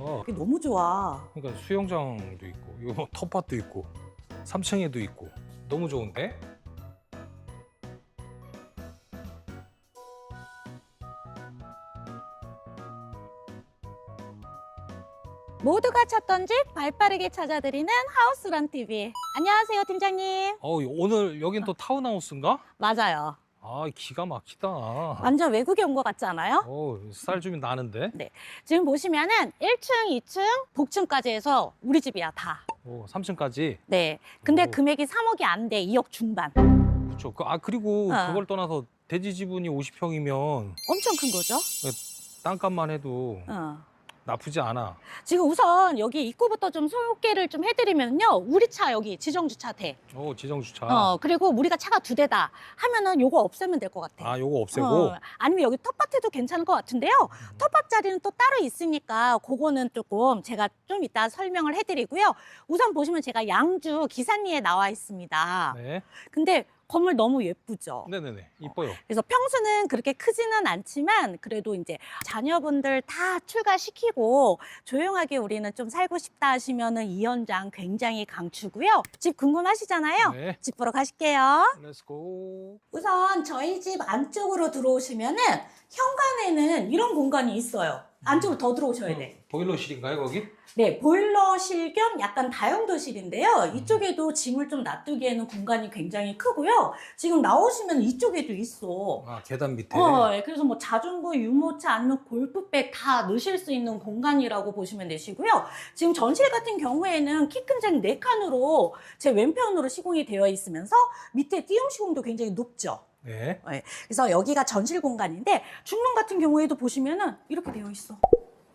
많아서 그게 너무 좋아. 그러니까 수영장도 있고 이거 뭐 텃밭도 있고 3층에도 있고 너무 좋은데? 모두가 찾던 집 발빠르게 찾아드리는 하우스런 TV. 안녕하세요, 팀장님. 어 오늘 여긴 또 타운하우스인가? 맞아요. 아 기가 막히다. 완전 외국에 온 것 같지 않아요? 어쌀 좀 나는데. 지금 보시면은 1층, 2층, 복층까지 해서 우리 집이야, 다. 오 3층까지. 네. 근데 오. 금액이 3억이 안 돼. 2억 중반. 그렇죠. 그, 아 그리고 어. 그걸 떠나서 대지 지분이 50평이면 엄청 큰 거죠? 땅값만 해도 어. 나쁘지 않아. 지금 우선 여기 입구부터 좀 소개를 좀 해드리면요. 우리 차 여기 지정주차 돼. 오 지정 주차. 어, 그리고 우리가 차가 두 대다 하면은 요거 없애면 될 것 같아. 아 요거 없애고. 어, 아니면 여기 텃밭에도 괜찮을 것 같은데요. 텃밭 자리는 또 따로 있으니까 그거는 조금 제가 좀 이따 설명을 해드리고요. 우선 보시면 제가 양주 기산리에 나와 있습니다. 네. 근데 건물 너무 예쁘죠. 네네네. 이뻐요. 그래서 평수는 그렇게 크지는 않지만 그래도 이제 자녀분들 다 출가시키고 조용하게 우리는 좀 살고 싶다 하시면은 이 현장 굉장히 강추고요. 집 궁금하시잖아요. 네. 집 보러 가실게요. 렛츠고. 우선 저희 집 안쪽으로 들어오시면은 현관에는 이런 공간이 있어요. 안쪽으로 더 들어오셔야 돼. 보일러실인가요 거기? 네, 보일러실 겸 약간 다용도실인데요. 이쪽에도 짐을 좀 놔두기에는 공간이 굉장히 크고요. 지금 나오시면 이쪽에도 있어. 아 계단 밑에. 어, 예, 그래서 뭐 자전거, 유모차, 아니면 골프백 다 넣으실 수 있는 공간이라고 보시면 되시고요. 지금 전실 같은 경우에는 키 큰장 네칸으로 제 왼편으로 시공이 되어 있으면서 밑에 띄움 시공도 굉장히 높죠. 네. 그래서 여기가 전실 공간인데 중문 같은 경우에도 보시면은 이렇게 되어 있어.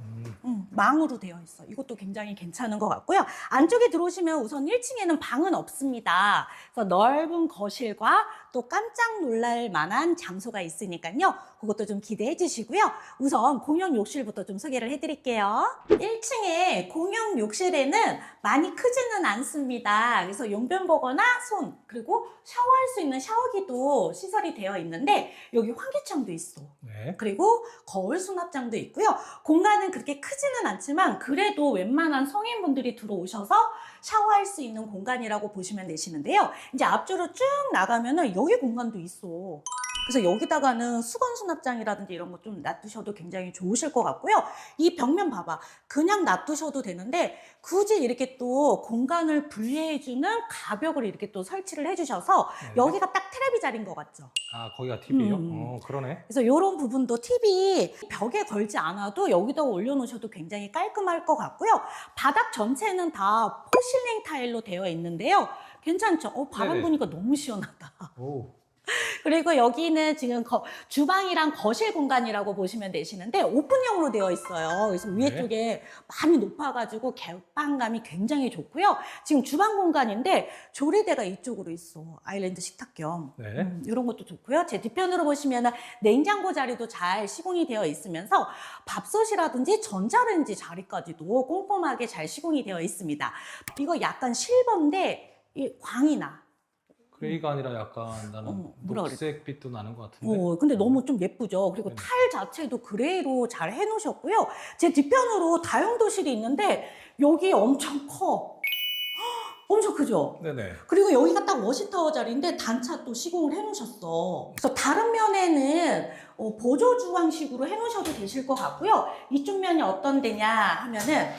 음, 음, 망으로 되어 있어. 이것도 굉장히 괜찮은 것 같고요. 안쪽에 들어오시면 우선 1층에는 방은 없습니다. 그래서 넓은 거실과 또 깜짝 놀랄 만한 장소가 있으니까요. 그것도 좀 기대해 주시고요. 우선 공용 욕실부터 좀 소개를 해 드릴게요. 1층에 공용 욕실에는 많이 크지는 않습니다. 그래서 용변 보거나 손, 그리고 샤워할 수 있는 샤워기도 시설이 되어 있는데 여기 환기창도 있어. 네. 그리고 거울 수납장도 있고요. 공간은 그렇게 크지는 않지만 그래도 웬만한 성인분들이 들어오셔서 샤워할 수 있는 공간이라고 보시면 되시는데요. 이제 앞쪽으로 쭉 나가면은 여기 공간도 있어. 그래서 여기다가는 수건 수납장이라든지 이런 거 좀 놔두셔도 굉장히 좋으실 것 같고요. 이 벽면 봐봐. 그냥 놔두셔도 되는데 굳이 이렇게 또 공간을 분리해주는 가벽을 이렇게 또 설치를 해주셔서 네. 여기가 딱 테레비 자리인 것 같죠? 아 거기가 TV요? 음. 어 그러네. 그래서 이런 부분도 TV 벽에 걸지 않아도 여기다 올려놓으셔도 굉장히 깔끔할 것 같고요. 바닥 전체는 다 포실링 타일로 되어 있는데요. 괜찮죠? 어, 바람 네네. 보니까 너무 시원하다. 오. 그리고 여기는 지금 거- 주방이랑 거실 공간이라고 보시면 되시는데 오픈형으로 되어 있어요. 그래서 위에 네. 쪽에 많이 높아가지고 개방감이 굉장히 좋고요. 지금 주방 공간인데 조리대가 이쪽으로 있어. 아일랜드 식탁 겸. 네. 음, 이런 것도 좋고요. 제 뒤편으로 보시면 냉장고 자리도 잘 시공이 되어 있으면서 밥솥이라든지 전자레인지 자리까지도 꼼꼼하게 잘 시공이 되어 있습니다. 이거 약간 실버인데 이 광이 나. 그레이가 아니라 약간 나는 어, 뭐라 녹색 빛도 나는 것 같은데. 어, 근데 너무 좀 예쁘죠. 그리고 네. 타일 자체도 그레이로 잘 해놓으셨고요. 제 뒤편으로 다용도실이 있는데 여기 엄청 커. 헉, 엄청 크죠? 네네. 그리고 여기가 딱 워시타워 자리인데 단차 또 시공을 해놓으셨어. 그래서 다른 면에는 어, 보조 주방식으로 해놓으셔도 되실 것 같고요. 이쪽 면이 어떤 데냐 하면은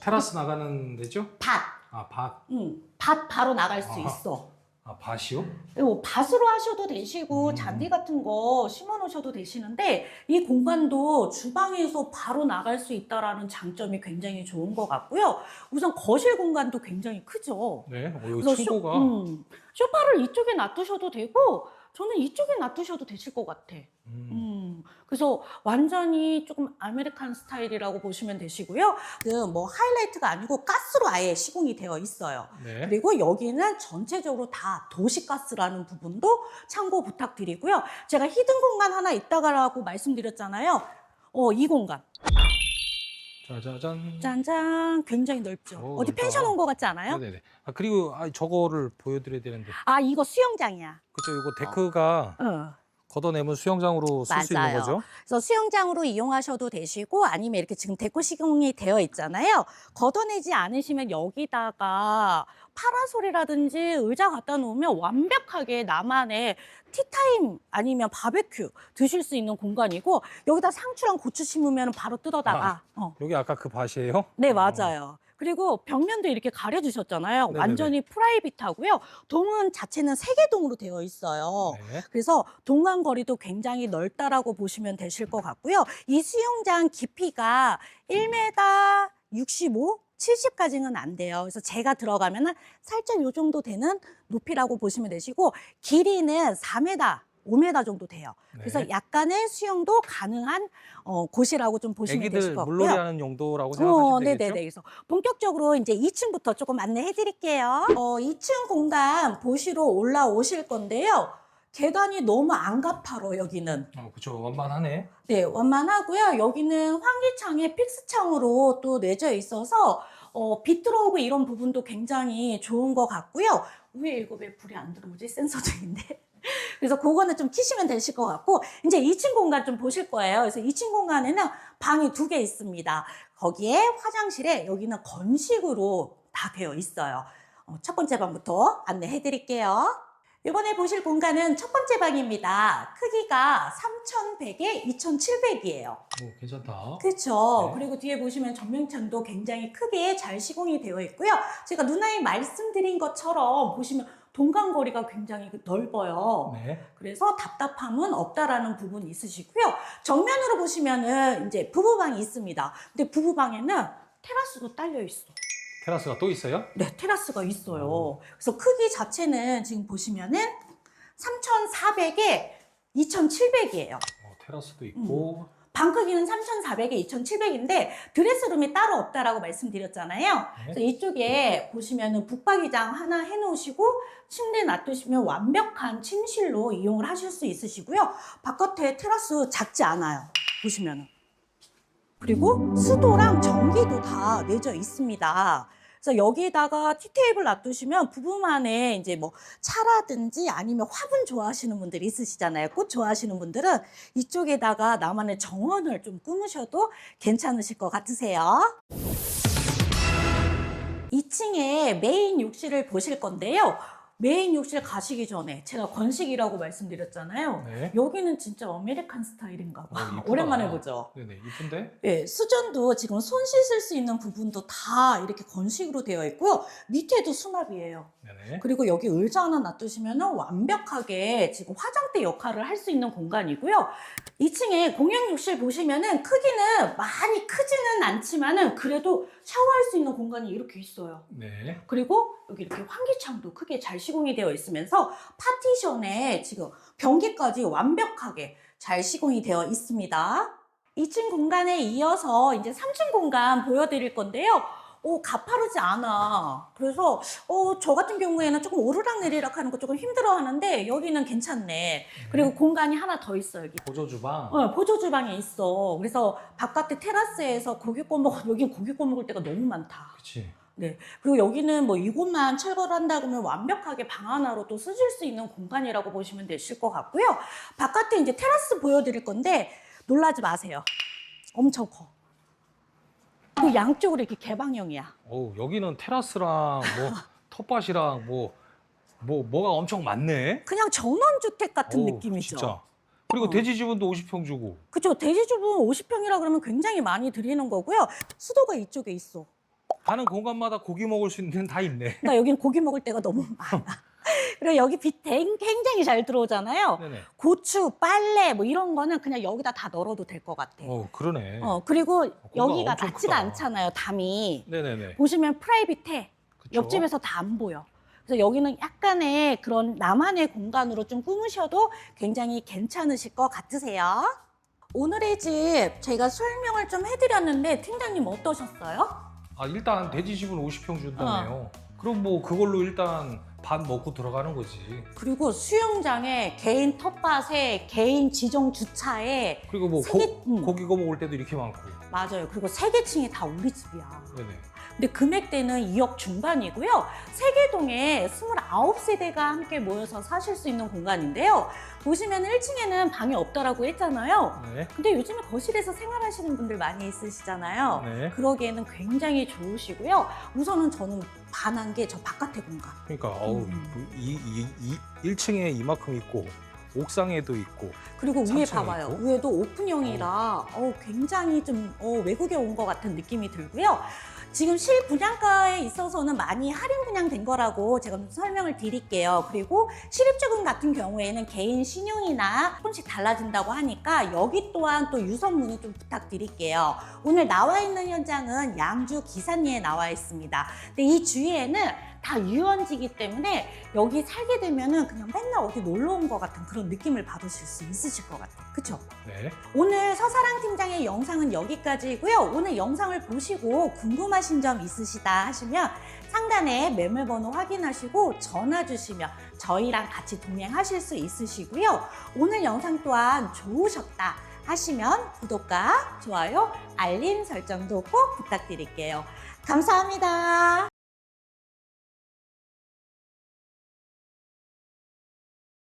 테라스 나가는 데죠? 밭. 아 밭. 음, 밭 바로 나갈 수 아하. 있어. 아 밭이요? 그리고 밭으로 하셔도 되시고 음. 잔디 같은 거 심어 놓으셔도 되시는데 이 공간도 주방에서 바로 나갈 수 있다라는 장점이 굉장히 좋은 것 같고요. 우선 거실 공간도 굉장히 크죠. 네. 어, 여기 그래서 층고가. 쇼, 음, 쇼파를 이쪽에 놔두셔도 되고 저는 이쪽에 놔두셔도 되실 것 같아. 음. 음, 그래서 완전히 조금 아메리칸 스타일이라고 보시면 되시고요. 그뭐 하이라이트가 아니고 가스로 아예 시공이 되어 있어요. 네. 그리고 여기는 전체적으로 다 도시가스라는 부분도 참고 부탁드리고요. 제가 히든 공간 하나 있다가라고 말씀드렸잖아요. 어, 이 공간. 짜자잔. 짠짠. 굉장히 넓죠. 오, 어디 넓다. 펜션 온 것 같지 않아요? 네네네. 아 그리고 아 저거를 보여드려야 되는데. 아, 이거 수영장이야. 그죠? 이거 데크가 어. 걷어내면 수영장으로 쓸 수 있는 맞아요. 거죠? 그래서 수영장으로 이용하셔도 되시고 아니면 이렇게 지금 데코 시공이 되어 있잖아요. 걷어내지 않으시면 여기다가 파라솔이라든지 의자 갖다 놓으면 완벽하게 나만의 티타임 아니면 바베큐 드실 수 있는 공간이고 여기다 상추랑 고추 심으면 바로 뜯어다가 어. 여기 아까 그 밭이에요? 네, 어. 맞아요. 그리고 벽면도 이렇게 가려주셨잖아요. 네네네. 완전히 프라이빗하고요. 동은 자체는 세개동으로 되어 있어요. 네. 그래서 동간 거리도 굉장히 넓다라고 보시면 되실 것 같고요. 이 수영장 깊이가 1m 65, 70까지는 안 돼요. 그래서 제가 들어가면은 살짝 요 정도 되는 높이라고 보시면 되시고 길이는 4m, 5m 정도 돼요. 그래서 네. 약간의 수영도 가능한 어, 곳이라고 좀 보시면 되실 것 같고요. 물놀이하는 용도라고 생각하시면 어, 되겠죠? 네네네. 그래서 본격적으로 이제 2층부터 조금 안내해 드릴게요. 어, 2층 공간 보시러 올라오실 건데요. 계단이 너무 안 가파로 여기는. 어, 그쵸. 완만하네. 네, 완만하고요. 여기는 환기창에 픽스창으로 또 내져 있어서 어, 빛 들어오고 이런 부분도 굉장히 좋은 것 같고요. 위에 이거 왜 불이 안 들어오지? 센서등인데. 그래서 그거는 좀 키시면 되실 것 같고 이제 2층 공간 좀 보실 거예요. 그래서 2층 공간에는 방이 두 개 있습니다. 거기에 화장실에 여기는 건식으로 다 되어 있어요. 어, 첫 번째 방부터 안내해 드릴게요. 이번에 보실 공간은 첫 번째 방입니다. 크기가 3,100에 2,700이에요. 오, 괜찮다. 그렇죠. 네. 그리고 뒤에 보시면 전면창도 굉장히 크게 잘 시공이 되어 있고요. 제가 누나에 말씀드린 것처럼 보시면 동간거리가 굉장히 넓어요. 네. 그래서 답답함은 없다라는 부분이 있으시고요. 정면으로 보시면은 이제 부부방이 있습니다. 근데 부부방에는 테라스도 딸려 있어. 테라스가 또 있어요? 네, 테라스가 있어요. 그래서 크기 자체는 지금 보시면은 3,400에 2,700이에요. 어, 테라스도 있고. 방 크기는 3,400에 2,700인데 드레스룸이 따로 없다라고 말씀드렸잖아요. 네. 그래서 이쪽에 보시면은 북박이장 하나 해놓으시고 침대 놔두시면 완벽한 침실로 이용을 하실 수 있으시고요. 바깥에 테라스 작지 않아요. 보시면은. 그리고 수도랑 전기도 다 내져 있습니다. 그래서 여기에다가 티테이블 놔두시면 부부만의 이제 뭐 차라든지 아니면 화분 좋아하시는 분들이 있으시잖아요. 꽃 좋아하시는 분들은 이쪽에다가 나만의 정원을 좀 꾸미셔도 괜찮으실 것 같으세요. 2층에 메인 욕실을 보실 건데요. 메인 욕실 가시기 전에 제가 건식이라고 말씀드렸잖아요. 네. 여기는 진짜 아메리칸 스타일인가 봐. 어. 오랜만에 보죠. 네네. 이쁜데? 네, 수전도 지금 손 씻을 수 있는 부분도 다 이렇게 건식으로 되어 있고요. 밑에도 수납이에요. 네네. 그리고 여기 의자 하나 놔두시면 완벽하게 지금 화장대 역할을 할 수 있는 공간이고요. 2층에 공용 욕실 보시면은 크기는 많이 크지는 않지만은 그래도 샤워할 수 있는 공간이 이렇게 있어요. 네. 그리고 여기 이렇게 환기창도 크게 잘 시공이 되어 있으면서 파티션에 지금 변기까지 완벽하게 잘 시공이 되어 있습니다. 2층 공간에 이어서 이제 3층 공간 보여드릴 건데요. 오, 가파르지 않아. 그래서, 어, 저 같은 경우에는 조금 오르락내리락 하는 거 조금 힘들어 하는데, 여기는 괜찮네. 그리고 공간이 하나 더 있어, 여기. 보조 주방. 어, 보조 주방에 있어. 그래서 바깥에 테라스에서 고기 구워 먹어. 여긴 고기 구워 먹을 때가 너무 많다. 그치. 네. 그리고 여기는 뭐 이곳만 철거를 한다 그러면 완벽하게 방 하나로 또 쓰실 수 있는 공간이라고 보시면 되실 것 같고요. 바깥에 이제 테라스 보여드릴 건데 놀라지 마세요. 엄청 커. 그 양쪽으로 이렇게 개방형이야. 오, 여기는 테라스랑 뭐 텃밭이랑 뭐, 뭐, 뭐가 엄청 많네. 그냥 전원주택 같은 어우, 느낌이죠. 진짜. 그리고 어. 돼지 지분도 50평 주고. 그죠. 대지주분 50평이라 그러면 굉장히 많이 드리는 거고요. 수도가 이쪽에 있어. 가는 공간마다 고기 먹을 수 있는 데는 다 있네. 그러니까 여기는 고기 먹을 때가 너무 많아. 그리고 여기 빛 굉장히 잘 들어오잖아요. 네네. 고추, 빨래 뭐 이런 거는 그냥 여기다 다 널어도 될 것 같아. 어, 그러네. 어, 그리고 여기가 엄청 낮지가 크다. 않잖아요, 담이. 네네네. 보시면 프라이빗해. 그쵸? 옆집에서 다 안 보여. 그래서 여기는 약간의 그런 나만의 공간으로 좀 꾸미셔도 굉장히 괜찮으실 것 같으세요. 오늘의 집 제가 설명을 좀 해드렸는데 팀장님 어떠셨어요? 아, 일단 돼지 지분 50평 준다며요. 어. 그럼 뭐 그걸로 일단 밥 먹고 들어가는 거지. 그리고 수영장에 개인 텃밭에 개인 지정 주차에 그리고 뭐 세계- 고, 음. 고기 구워 먹을 때도 이렇게 많고. 맞아요. 그리고 세 개 층이 다 우리 집이야. 네네. 근데 금액대는 2억 중반이고요. 세계동에 29세대가 함께 모여서 사실 수 있는 공간인데요. 보시면 1층에는 방이 없더라고 했잖아요. 네. 근데 요즘에 거실에서 생활하시는 분들 많이 있으시잖아요. 네. 그러기에는 굉장히 좋으시고요. 우선은 저는 반한 게 저 바깥의 공간. 그러니까 어우 음. 이, 이, 이 1층에 이만큼 있고 옥상에도 있고 그리고 위에 봐봐요. 있고? 위에도 오픈형이라 어, 굉장히 좀 어, 외국에 온 것 같은 느낌이 들고요. 지금 실 분양가에 있어서는 많이 할인 분양된 거라고 제가 좀 설명을 드릴게요. 그리고 실입주금 같은 경우에는 개인 신용이나 조금씩 달라진다고 하니까 여기 또한 또 유선 문의 좀 부탁드릴게요. 오늘 나와 있는 현장은 양주 기산리에 나와 있습니다. 근데 이 주위에는 다 유원지기 때문에 여기 살게 되면은 그냥 맨날 어디 놀러 온 것 같은 그런 느낌을 받으실 수 있으실 것 같아요. 그쵸? 네. 오늘 서사랑 팀장의 영상은 여기까지고요. 오늘 영상을 보시고 궁금하신 점 있으시다 하시면 상단에 매물번호 확인하시고 전화 주시면 저희랑 같이 동행하실 수 있으시고요. 오늘 영상 또한 좋으셨다 하시면 구독과 좋아요, 알림 설정도 꼭 부탁드릴게요. 감사합니다.